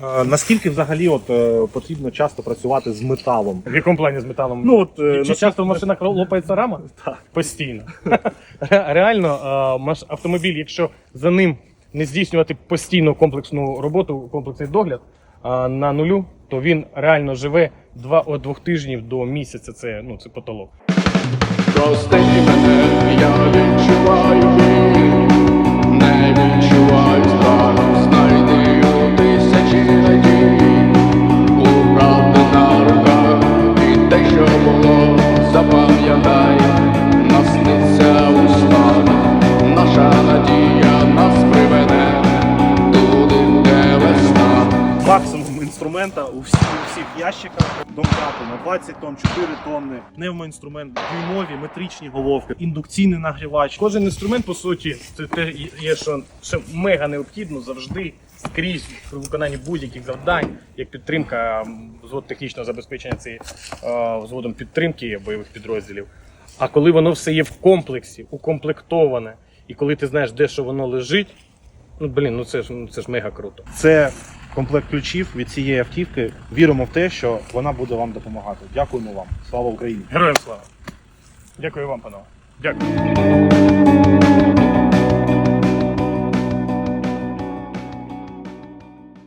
Наскільки взагалі от, е, потрібно часто працювати з металом? В якому плані з металом? Ну, от, е, Чи на- часто в машинах лопається рама? Так. Постійно. Реально, автомобіль, якщо за ним не здійснювати постійну комплексну роботу, комплексний догляд на нулю, то він реально живе два двох тижнів до місяця. Це ну це потолок. Прости Максимум інструмента у всіх, у всіх ящиках. Домкрати на 20 тонн, 4 тонни, пневмоінструмент, дюймові, метричні головки, індукційний нагрівач. Кожен інструмент, по суті, це те є, що, що мега необхідно завжди скрізь при виконанні будь-яких завдань, як підтримка взвод технічного забезпечення це є, е, взводом підтримки бойових підрозділів. А коли воно все є в комплексі, укомплектоване, і коли ти знаєш, де що воно лежить, ну блін, ну це ж ну, це ж мега круто. Це комплект ключів від цієї автівки. Віримо в те, що вона буде вам допомагати. Дякуємо вам. Слава Україні! Героям слава! Дякую вам, панове. Дякую.